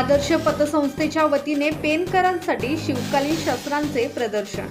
आदर्श पतसंस्थेच्या वतीने पेनकरांसाठी शिवकालीन शस्त्रांचे प्रदर्शन.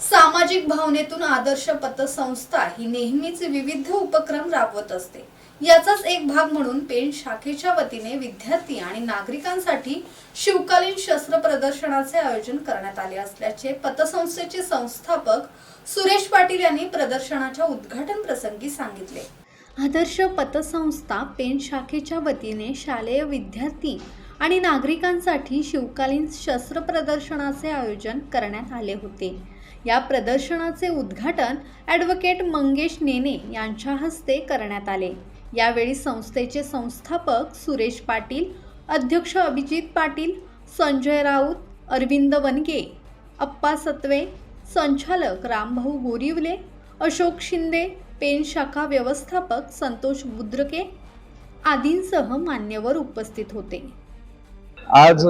सामाजिक भावनेतून आदर्श पतसंस्था ही नेहमीच विविध उपक्रम राबवत असते. याचाच एक भाग म्हणून पेन शाखेच्या वतीने विद्यार्थी आणि नागरिकांसाठी शिवकालीन शस्त्र प्रदर्शनाचे आयोजन करण्यात आले असल्याचे पतसंस्थेचे संस्थापक सुरेश पाटील यांनी प्रदर्शनाच्या उद्घाटन प्रसंगी सांगितले. आदर्श पतसंस्था पेन शाखेच्या वतीने शालेय विद्यार्थी आणि नागरिकांसाठी शिवकालीन शस्त्र प्रदर्शनाचे आयोजन करण्यात आले होते. या प्रदर्शनाचे उद्घाटन ॲडव्होकेट मंगेश नेने यांच्या हस्ते करण्यात आले. यावेळी संस्थेचे संस्थापक सुरेश पाटील अध्यक्ष अभिजित पाटील संजय राऊत अरविंद वनगे अप्पा सत्वे संचालक रामभाऊ गोरिवले अशोक शिंदे पेन शाखा व्यवस्थापक संतोष बुद्रके आदींसह मान्यवर उपस्थित होते. आज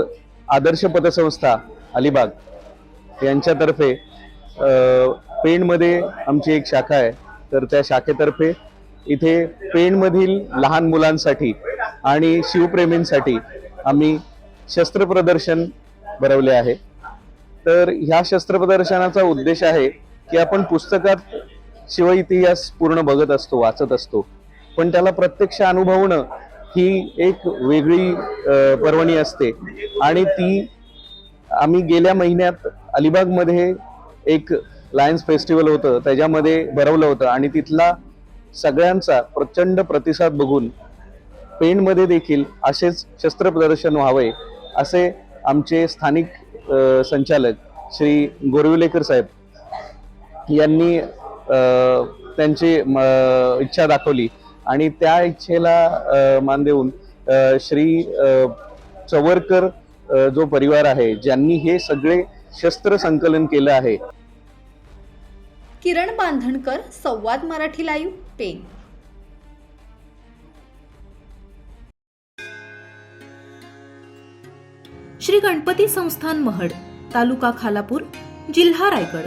आदर्श पतसंस्था अलिबाग यांच्यातर्फे पेणमध्ये आमची एक शाखा आहे. तर त्या शाखेतर्फे इथे पेणमधील लहान मुलांसाठी आणि शिवप्रेमींसाठी आम्ही शस्त्रप्रदर्शन भरवले आहे. तर ह्या शस्त्र प्रदर्शनाचा उद्देश आहे की आपण पुस्तकात शिव इतिहास पूर्ण बघत असतो वाचत असतो. पण त्याला प्रत्यक्ष अनुभवणं ही एक वेगळी पर्वणी असते. आणि ती आम्ही गेल्या महिन्यात अलिबागमध्ये एक लायन्स फेस्टिवल होतं. त्याच्यामध्ये भरवलं होतं. आणि तिथला सगळ्यांचा प्रचंड प्रतिसाद बघून पेणमध्ये देखील असेच शस्त्र प्रदर्शन व्हावे असे आमचे स्थानिक संचालक श्री गोरविलेकर साहेब यांनी त्यांची इच्छा दाखवली. आणि त्या इच्छेला मान देऊन श्री चवरकर जो परिवार आहे ज्यांनी हे सगळे शस्त्र संकलन केलं आहे. किरण बांधणकर संवाद मराठी लाईव्ह पेन श्री गणपती संस्थान महड तालुका खालापूर जिल्हा रायगड.